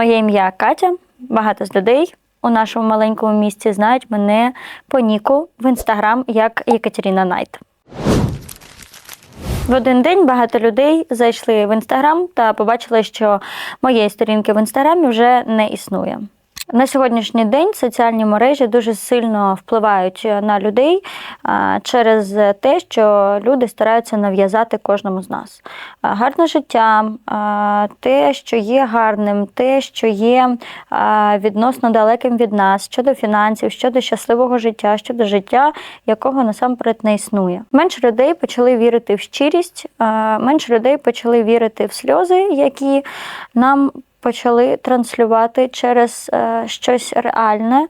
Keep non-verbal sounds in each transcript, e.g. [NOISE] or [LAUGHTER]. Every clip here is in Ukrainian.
Моє ім'я Катя. Багато з людей у нашому маленькому місті знають мене по ніку в інстаграм як Екатерина Найт. В один день багато людей зайшли в інстаграм та побачили, що моєї сторінки в інстаграмі вже не існує. На сьогоднішній день соціальні мережі дуже сильно впливають на людей через те, що люди стараються нав'язати кожному з нас. Гарне життя, те, що є гарним, те, що є відносно далеким від нас, щодо фінансів, щодо щасливого життя, щодо життя, якого насамперед не існує. Менше людей почали вірити в щирість, менше людей почали вірити в сльози, які нам почали транслювати через е, щось реальне.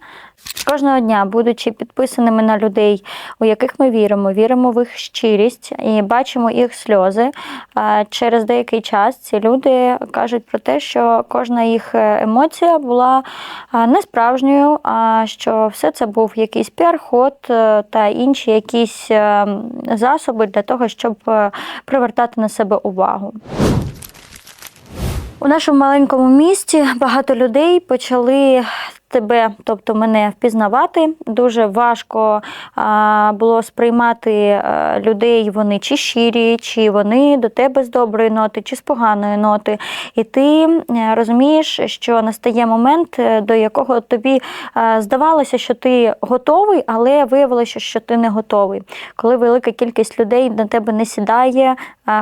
Кожного дня, будучи підписаними на людей, у яких ми віримо, віримо в їх щирість і бачимо їх сльози. е, Через деякий час ці люди кажуть про те, що кожна їх е, емоція була не справжньою, а що все це був якийсь піар-ход та інші якісь е, засоби для того, щоб привертати на себе увагу. У нашому маленькому місті багато людей почали тебе, тобто мене, впізнавати. Дуже важко було сприймати е, людей, вони чи щирі, чи вони до тебе з доброї ноти, чи з поганої ноти. І ти е, розумієш, що настає момент, е, до якого тобі здавалося, що ти готовий, але виявилося, що ти не готовий. Коли велика кількість людей на тебе не сідає,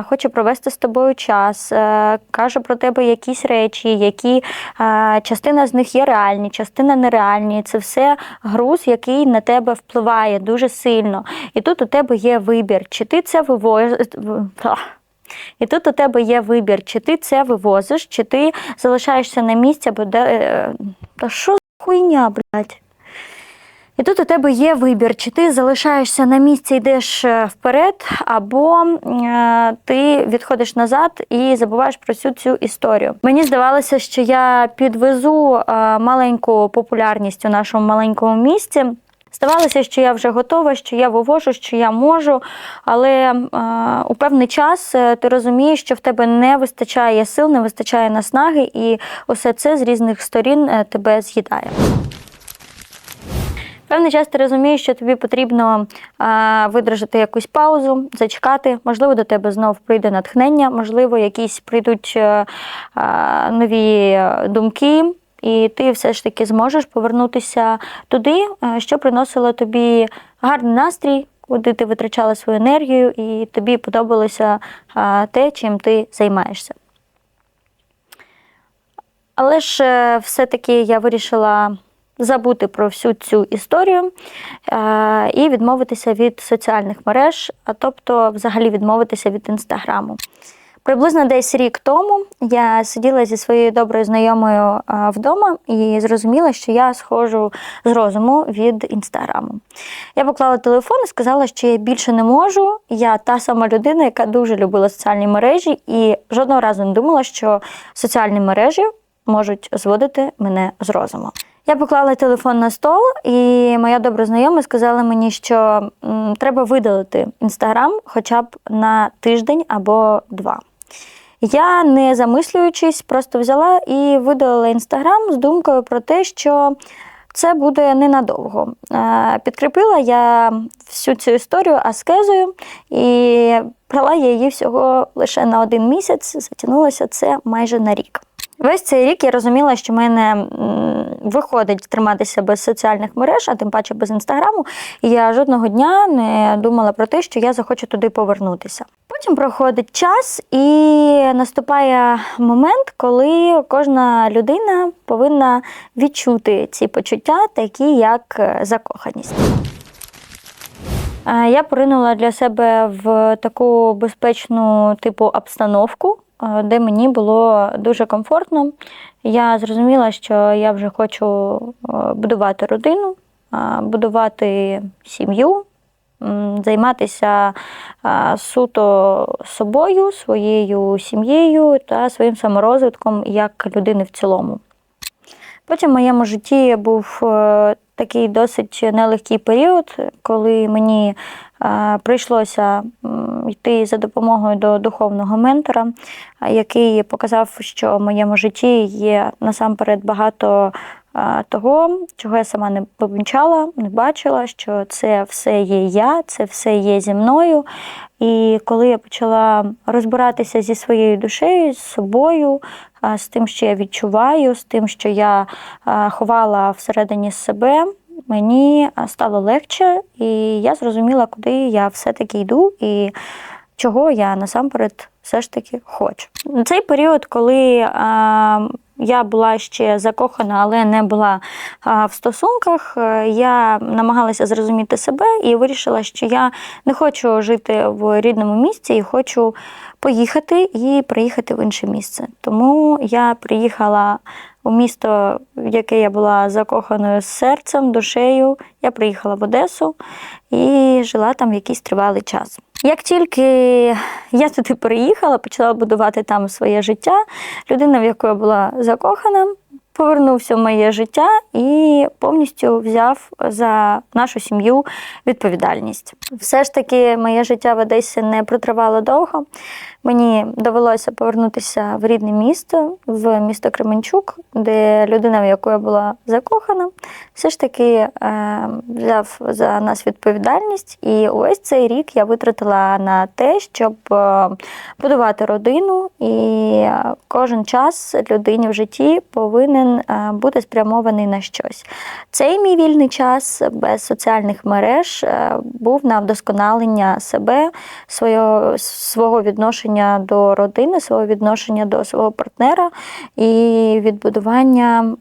хоче провести з тобою час, каже про тебе якісь речі, які частина з них є реальні, частина нереальні. Це все груз, який на тебе впливає дуже сильно. І тут у тебе є вибір, чи ти це вивозиш. І тут у тебе є вибір, чи ти це вивозиш, чи ти залишаєшся на місці, або де. е, Та що за хуйня, блядь? І тут у тебе є вибір, чи ти залишаєшся на місці, йдеш е, вперед, або е, ти відходиш назад і забуваєш про всю цю історію. Мені здавалося, що я підвезу е, маленьку популярність у нашому маленькому місті. Здавалося, що я вже готова, що я вивожу, що я можу, але е, у певний час ти розумієш, що в тебе не вистачає сил, не вистачає наснаги, і усе це з різних сторін тебе з'їдає. Певний час ти розумієш, що тобі потрібно а, видержати якусь паузу, зачекати. Можливо, до тебе знов прийде натхнення, можливо, якісь прийдуть а, а, нові думки, і ти все ж таки зможеш повернутися туди, що приносило тобі гарний настрій, куди ти витрачала свою енергію, і тобі подобалося те, чим ти займаєшся. Але ж е, все-таки я вирішила забути про всю цю історію е, і відмовитися від соціальних мереж, а тобто взагалі відмовитися від інстаграму. Приблизно десь рік тому я сиділа зі своєю доброю знайомою е, вдома і зрозуміла, що я схожу з розуму від інстаграму. Я поклала телефон і сказала, що я більше не можу. Я та сама людина, яка дуже любила соціальні мережі, і жодного разу не думала, що соціальні мережі можуть зводити мене з розуму. Я поклала телефон на стол, і моя добра знайома сказала мені, що м, треба видалити інстаграм хоча б на тиждень або два. Я, не замислюючись, просто взяла і видалила інстаграм з думкою про те, що це буде ненадовго. Е, Підкріпила я всю цю історію аскезою і брала я її всього лише на один місяць, затягнулося це майже на рік. Весь цей рік я розуміла, що в мене виходить триматися без соціальних мереж, а тим паче без інстаграму. І я жодного дня не думала про те, що я захочу туди повернутися. Потім проходить час, і наступає момент, коли кожна людина повинна відчути ці почуття, такі як е, закоханість. Е, Я поринула для себе в таку безпечну типу обстановку, де мені було дуже комфортно. Я зрозуміла, що я вже хочу е, будувати родину, е, будувати сім'ю, займатися е, суто собою, своєю сім'єю та своїм саморозвитком як людини в цілому. Потім в моєму житті був е, такий досить нелегкий період, коли мені е, прийшлося йти за допомогою до духовного ментора, який показав, що в моєму житті є насамперед багато того, чого я сама не помічала, не бачила, що це все є я, це все є зі мною. І коли я почала розбиратися зі своєю душею, з собою, з тим, що я відчуваю, з тим, що я ховала всередині себе, мені стало легше, і я зрозуміла, куди я все-таки йду і чого я насамперед все ж таки хочу. Цей період, коли я була ще закохана, але не була в стосунках, е, я намагалася зрозуміти себе і вирішила, що я не хочу жити в рідному місці і хочу поїхати і приїхати в інше місце. Тому я приїхала у місто, в яке я була закоханою серцем, душею. Я приїхала в Одесу і жила там якийсь тривалий час. Як тільки я туди переїхала, почала будувати там своє життя, людина, в яку я була закохана, повернувся в моє життя і повністю взяв за нашу сім'ю відповідальність. Все ж таки, моє життя в Одесі не протривало довго. Мені довелося повернутися в рідне місто, в місто Кременчук, де людина, в яку я була закохана, все ж таки е, взяв за нас відповідальність. І ось цей рік я витратила на те, щоб е, будувати родину, і кожен час людині в житті повинен е, бути спрямований на щось. Цей мій вільний час без соціальних мереж е, був на вдосконалення себе, свого, свого відношення до родини, свого відношення до свого партнера і відбудування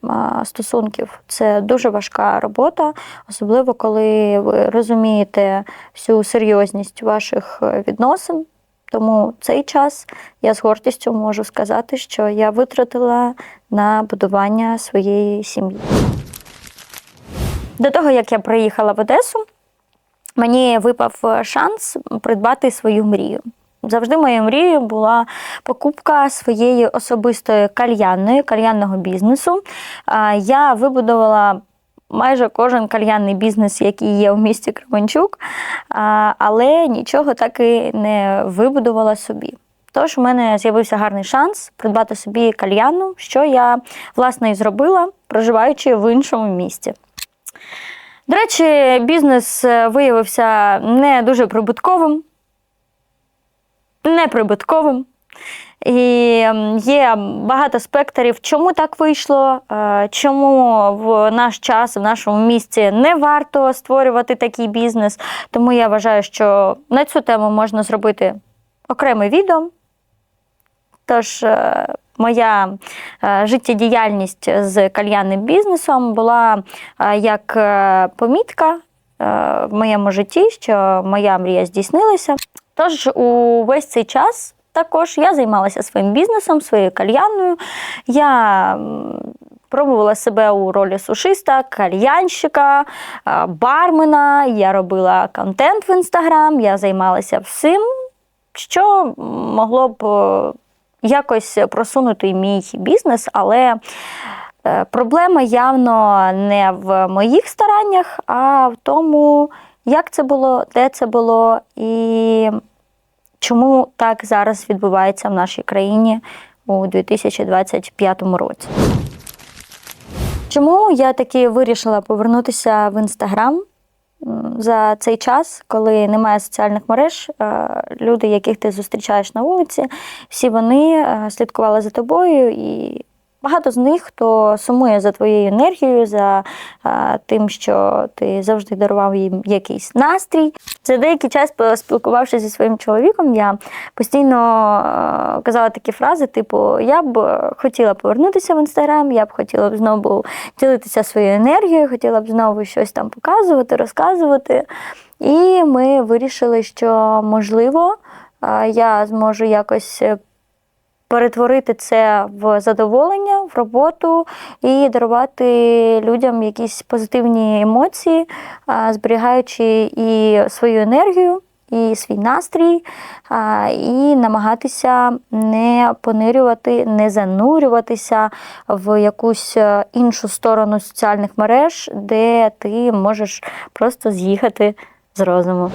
стосунків. Це дуже важка робота, особливо коли ви розумієте всю серйозність ваших е, відносин. Тому цей час я з гордістю можу сказати, що я витратила на будування своєї сім'ї. До того, як я приїхала в Одесу, мені випав шанс придбати свою мрію. Завжди моєю мрією була покупка своєї особистої кальянної, кальянного бізнесу. Я вибудувала майже кожен кальянний бізнес, який є в місті Кременчук, але нічого так і не вибудувала собі. Тож в мене з'явився гарний шанс придбати собі кальянну, що я власне і зробила, проживаючи в іншому місті. До речі, бізнес е, виявився не дуже прибутковим неприбутковим. І є багато спектрів, чому так вийшло, е, чому в наш час, в нашому місці не варто створювати такий бізнес. Тому я вважаю, що на цю тему можна зробити окреме відео. Тож, е, моя е, життєдіяльність з кальянним бізнесом була як помітка в моєму житті, що моя мрія здійснилася. Тож увесь цей час також я займалася своїм бізнесом, своєю кальянною. Я пробувала себе у ролі сушиста, кальянщика, бармена. Я робила контент в інстаграм, я займалася всім, що могло б якось просунути мій бізнес, але е, проблема явно не в моїх стараннях, а в тому, як це було, де це було і чому так зараз відбувається в нашій країні у 2025 році. Чому я таки вирішила повернутися в інстаграм за цей час, коли немає соціальних мереж, е, люди, яких ти зустрічаєш на вулиці, всі вони е, слідкували за тобою і Багато з них, хто сумує за твоєю енергією, за а, тим, що ти завжди дарував їм якийсь настрій. За деякий час, спілкувавшись зі своїм чоловіком, я постійно а, казала такі фрази: типу, я б хотіла повернутися в інстаграм, я б хотіла б знову ділитися своєю енергією, хотіла б знову щось там показувати, розказувати. І ми вирішили, що можливо я зможу якось перетворити це в задоволення, в роботу і дарувати людям якісь позитивні емоції, зберігаючи і свою енергію, і свій настрій, і намагатися не понирювати, не занурюватися в якусь е, іншу сторону соціальних мереж, де ти можеш просто з'їхати з розуму.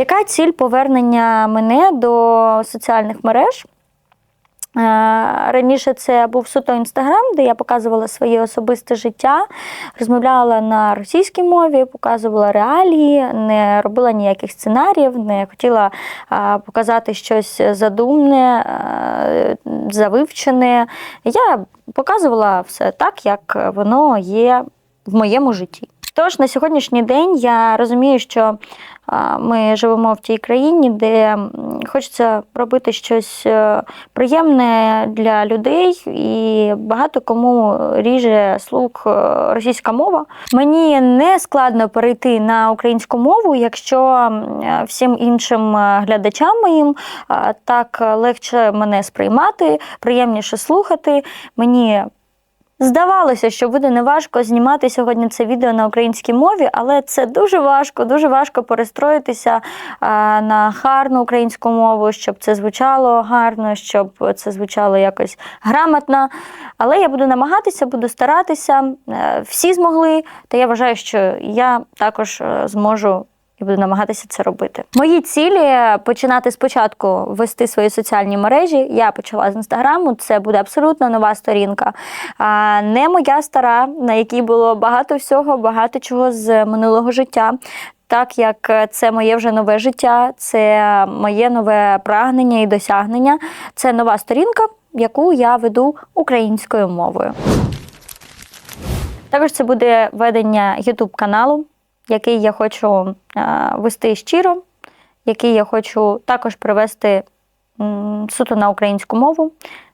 Яка ціль повернення мене до соціальних мереж? Е, Раніше це був суто інстаграм, де я показувала своє особисте життя, розмовляла на російській мові, показувала реалії, не робила ніяких сценаріїв, не хотіла е, показати щось задумне, е, завивчене. Я показувала все так, як воно є в моєму житті. Тож на сьогоднішній день я розумію, що ми живемо в тій країні, де хочеться робити щось е, приємне для людей, і багато кому ріже слух е, російська мова. Мені не складно перейти на українську мову, якщо всім іншим е, глядачам моїм так легше мене сприймати, приємніше слухати. Мені Здавалося, що буде неважко знімати сьогодні це відео на українській мові, але це дуже важко, дуже важко перестроїтися на гарну українську мову, щоб це звучало гарно, щоб це звучало якось грамотно. Але я буду намагатися, буду старатися. Е, Всі змогли, та я вважаю, що я також е, зможу і буду намагатися це робити. Мої цілі починати спочатку вести свої соціальні мережі. Я почала з інстаграму. Це буде абсолютно нова сторінка, а не моя стара, на якій було багато всього, багато чого з минулого життя. Так як це моє вже нове життя, це моє нове прагнення і досягнення. Це нова сторінка, яку я веду українською мовою. Також це буде ведення YouTube каналу, який я хочу е, вести щиро, який я хочу також привести м, суто на українську мову,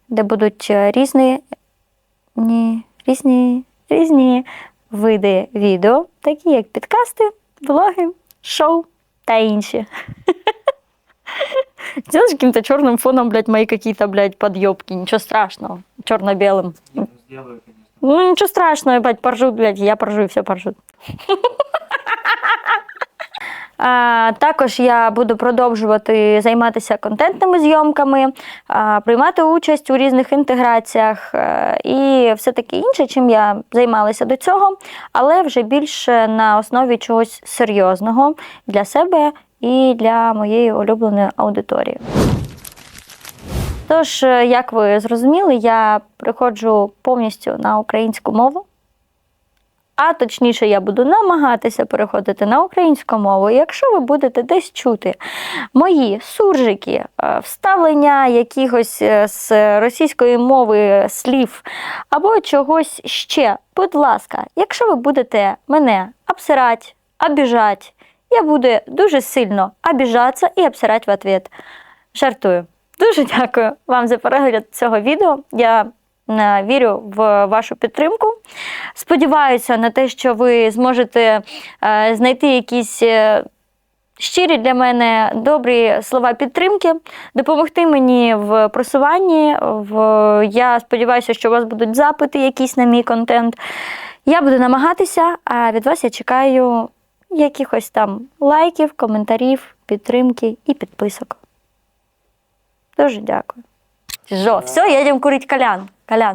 де будуть е, різні, ні, різні, різні види відео, такі як підкасти, влоги, шоу та інші. Сделать каким-то черным фоном, блядь, мои какие-то, блядь, подъебки. Ничего страшного. Черно-белым. Ну, сделаю, конечно. Ну, ничего страшного, блядь, поржут, блядь, я поржу, и все поржут. [LAUGHS] Також я буду продовжувати займатися контентними зйомками, приймати участь у різних інтеграціях е, і все таке інше, чим я займалася до цього, але вже більше на основі чогось серйозного для себе і для моєї улюбленої аудиторії. Тож, е, як ви зрозуміли, я приходжу повністю на українську мову. А точніше, я буду намагатися переходити на українську мову. Якщо ви будете десь чути мої суржики, е, вставлення якихось е, з російської мови слів або чогось ще, будь ласка, якщо ви будете мене обсирати, обіжати, я буду дуже сильно обіжатися і обсирати в ответ. Жартую. Дуже дякую вам за перегляд цього відео. Я вірю в вашу підтримку. Сподіваюся на те, що ви зможете е, знайти якісь е, щирі для мене добрі слова підтримки, допомогти мені в просуванні. Я сподіваюся, що у вас будуть запити якісь на мій контент. Я буду намагатися, а від вас я чекаю якихось там лайків, коментарів, підтримки і підписок. Дуже дякую. Жо, все, їдемо курити калян. Калян.